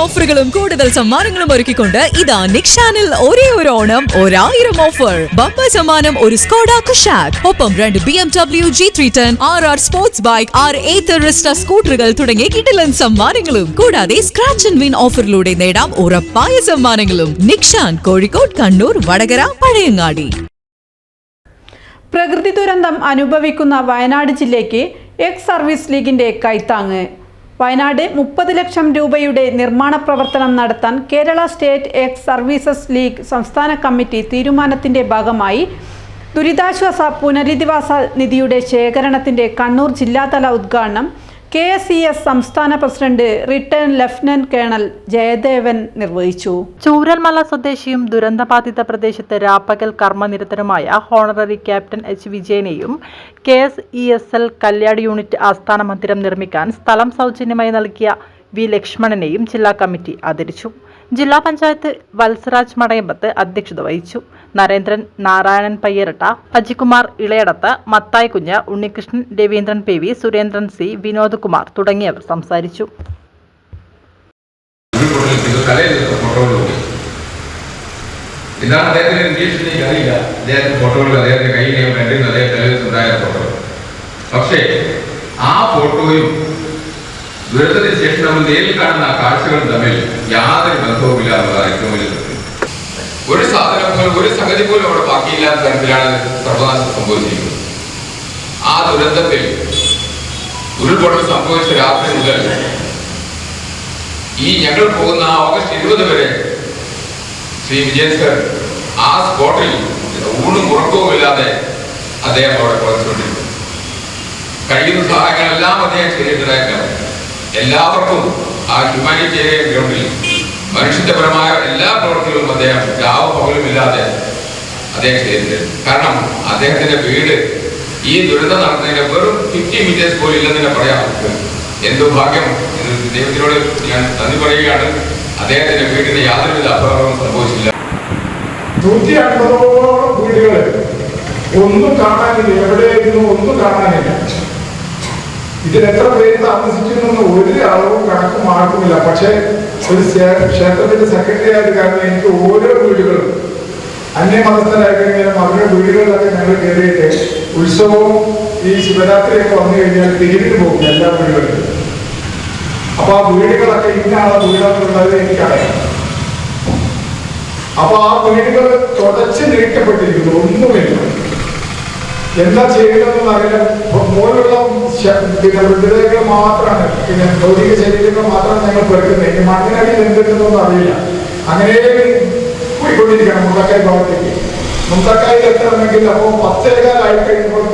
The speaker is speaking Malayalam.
ഓഫറുകളും കൂടുതൽ സമ്മാനങ്ങളും ഒരുക്കിക്കൊണ്ട് ഇതാ നിക്ഷാനിൽ ഒരേ ഒരു ഓണം ഒരായിരം ഓഫർ. ബമ്പർ സമ്മാനം ഒരു സ്കോഡ കുഷാക് ഒപ്പം രണ്ട് B M W G three ten R R sports bike R eight സ്കൂട്ടറുകൾ തുടങ്ങിയ കിടിലൻ സമ്മാനങ്ങളും. കൂടാതെ സ്ക്രാച്ച് ആൻഡ് വിൻ ഓഫറിലൂടെ നേടാം ഉറപ്പായ സമ്മാനങ്ങളും. നിക്ഷാൻ കോഴിക്കോട് കണ്ണൂർ വടകര പഴയങ്ങാടി. പ്രകൃതി ദുരന്തം അനുഭവിക്കുന്ന വയനാട് ജില്ലയ്ക്ക് എക്സ് സർവീസ് ലീഗിന്റെ കൈത്താങ്ങ്. വയനാട് മുപ്പത് ലക്ഷം രൂപയുടെ നിർമ്മാണ പ്രവർത്തനം നടത്താൻ Kerala state ex services league സംസ്ഥാന കമ്മിറ്റി തീരുമാനത്തിന്റെ ഭാഗമായി ദുരിതാശ്വാസ പുനരധിവാസ നിധിയുടെ ശേഖരണത്തിന്റെ കണ്ണൂർ ജില്ലാതല ഉദ്ഘാടനം കെ സി എസ് സംസ്ഥാന president return lieutenant colonel Jayadevan നിർവഹിച്ചു. ചൂരൽമല സ്വദേശിയും ദുരന്തബാധിത പ്രദേശത്ത് രാപ്പകൽ കർമ്മനിരതരുമായ honorary captain H വിജയനെയും K S E S L Kalliad unit ആസ്ഥാന മന്ദിരം നിർമ്മിക്കാൻ സ്ഥലം സൗജന്യമായി നൽകിയ വി ലക്ഷ്മണനെയും ജില്ലാ കമ്മിറ്റി ആദരിച്ചു. ജില്ലാ പഞ്ചായത്ത് വത്സരാജ് മടയമ്പത്ത് അധ്യക്ഷത വഹിച്ചു. Narendran Narayanan Payyaratta Ajikumar Ilayadath Mathai Kunju Unnikrishnan Raveendran P V Surendran C Vinod Kumar തുടങ്ങിയവർ സംസാരിച്ചു. പക്ഷേ ആ ഫോട്ടോയും ദുരന്തത്തിന് ശേഷം നമ്മൾ നേരിൽ കാണുന്ന ആ കാഴ്ചകളും തമ്മിൽ യാതൊരു ബന്ധവുമില്ല ഏറ്റവും വലിയ ഒരു സാധനം ഒരു സംഗതി പോലും അവിടെ ബാക്കിയില്ലാത്ത തരത്തിലാണ് സർവനാശം സംഭവിച്ചിരിക്കുന്നത്. ആ ദുരന്തത്തിൽ ഉരുൾപൊട്ടൽ സംഭവിച്ച രാത്രി മുതൽ ഈ ഞങ്ങൾ പോകുന്ന ഓഗസ്റ്റ് ഇരുപത് വരെ ശ്രീ വിജയൻ സർ ആ സ്പോട്ടിൽ ഊണും ഉറക്കവുമില്ലാതെ അദ്ദേഹം അവിടെ പ്രവർത്തിച്ചുകൊണ്ടിരുന്നു കഴിയുന്ന സഹായങ്ങളെല്ലാം അദ്ദേഹം ചെയ്തിട്ടുണ്ടായിരുന്നു എല്ലാവർക്കും ആ ഹ്യൂമാനിറ്റേറിയൻ ഗ്രൗണ്ടിൽ മനുഷ്യത്വപരമായ എല്ലാ പ്രവർത്തികളും അദ്ദേഹം രാവും പകലും ഇല്ലാതെ അദ്ദേഹം ചെയ്തിട്ടുണ്ട്. കാരണം അദ്ദേഹത്തിന്റെ വീട് ഈ ദുരന്തം നടത്തുന്നതിന് വെറും ഫിഫ്റ്റി മീറ്റേഴ്സ് പോലും ഇല്ലെന്ന് തന്നെ പറയാം എന്തു ഭാഗ്യം ദൈവത്തിനോട് ഞാൻ നന്ദി പറയുകയാണ്. അദ്ദേഹത്തിന്റെ വീടിന് യാതൊരുവിധ അപകടവും സംഭവിച്ചില്ല. നൂറ്റി അൻപതോളം വീടുകൾ ഒന്നും കാണാനില്ല. എവിടെയായിരുന്നു ഒന്നും കാണാനില്ല. ഇതിൽ എത്ര പേര് താമസിക്കുന്നു ഒരു അളവും കണക്കും മാർക്കുമില്ല പക്ഷേ ഒരു ക്ഷേ- ക്ഷേത്രത്തിന്റെ സെക്രട്ടറി ആയിട്ട് കാരണം എനിക്ക് ഓരോ വീടുകളും അന്യമതസ്ഥരായി കഴിഞ്ഞാലും അവരുടെ വീടുകളിലൊക്കെ ഞങ്ങൾ കയറിയിട്ട് ഉത്സവവും ഈ ശിവരാത്രിയൊക്കെ വന്നു കഴിഞ്ഞാൽ തിരിവിന് പോകും എല്ലാ വീടുകളിലും. അപ്പൊ ആ വീടുകളൊക്കെ ഇന്നാണ് വീടെന്നുള്ളത് എനിക്കറിയാം. അപ്പൊ ആ വീടുകൾ തുടച്ച് നീക്കപ്പെട്ടിരിക്കുന്നു ഒന്നുമില്ല. എന്താ ചെയ്യണമെന്ന് അറിയില്ല. മുകളിലുള്ള ശ- പിന്നെ മൃതദേഹങ്ങൾ മാത്രമാണ്. പിന്നെ ഭൗതിക ശരീരങ്ങൾ മാത്രമാണ് ഞങ്ങൾ പെറുക്കുന്നത് ഇനി മണ്ണിനടിയിൽ എന്തുണ്ടെന്നൊന്നും അറിയില്ല. അങ്ങനെ പോയിക്കൊണ്ടിരിക്കണം മുണ്ടക്കായ് ഭാഗത്തേക്ക്. മുണ്ടക്കായിൽ എത്തണമെങ്കിൽ അപ്പോൾ പത്തേകാലായി കഴിയുമ്പോൾ